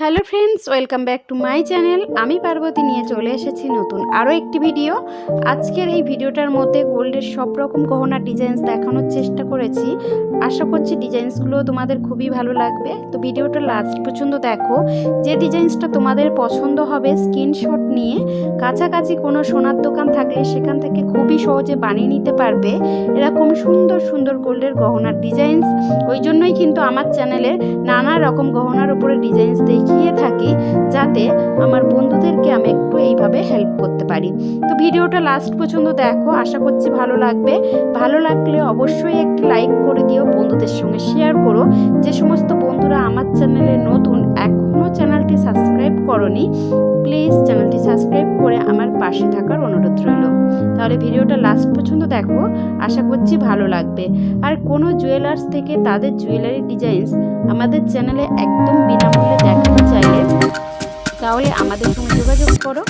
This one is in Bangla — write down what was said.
Hello friends, welcome back to my channel. আমি পার্বতী নিয়ে চলে এসেছি নতুন আরও একটি ভিডিও। আজকের এই ভিডিওটার মধ্যে গোল্ডের সব রকম গহনার ডিজাইনস দেখানোর চেষ্টা করেছি। আশা করছি ডিজাইনসগুলো তোমাদের খুবই ভালো লাগবে। তো ভিডিওটা লাস্ট পর্যন্ত দেখো। যে ডিজাইনসটা তোমাদের পছন্দ হবে স্ক্রিনশট নিয়ে। কাছাকাছি কোনো সোনার দোকান থাকলে সেখান থেকে খুবই সহজে বানিয়ে নিতে পারবে। এরকম সুন্দর সুন্দর গোল্ডের গহনার ডিজাইনস ওই জন্যই কিন্তু আমার চ্যানেলে নানা রকম গহনার উপরে ডিজাইনস দেখিয়ে থাকি যাতে আমার বন্ধুদেরকে আমি একটু এইভাবে হেল্প করতে পারি। তো ভিডিওটা লাস্ট পর্যন্ত দেখো, আশা করছি ভালো লাগবে। ভালো লাগলে অবশ্যই একটি লাইক করে দিও, বন্ধুদের সঙ্গে শেয়ার করো। যে সমস্ত বন্ধুরা আমার চ্যানেলে নতুন এখনও চ্যানেলটি সাবস্ক্রাইব করনি প্লিজ চ্যানেলটি সাবস্ক্রাইব করে আমার পাশে থাকার অনুরোধ রইল। তাহলে ভিডিওটা লাস্ট পর্যন্ত দেখো, আশা করছি ভালো লাগবে। আর কোনো জুয়েলার্স থেকে তাদের জুয়েলারি ডিজাইনস আমাদের চ্যানেলে একদম বিনামূল্যে চাইলে তাহলে আমাদের সঙ্গে যোগাযোগ করো।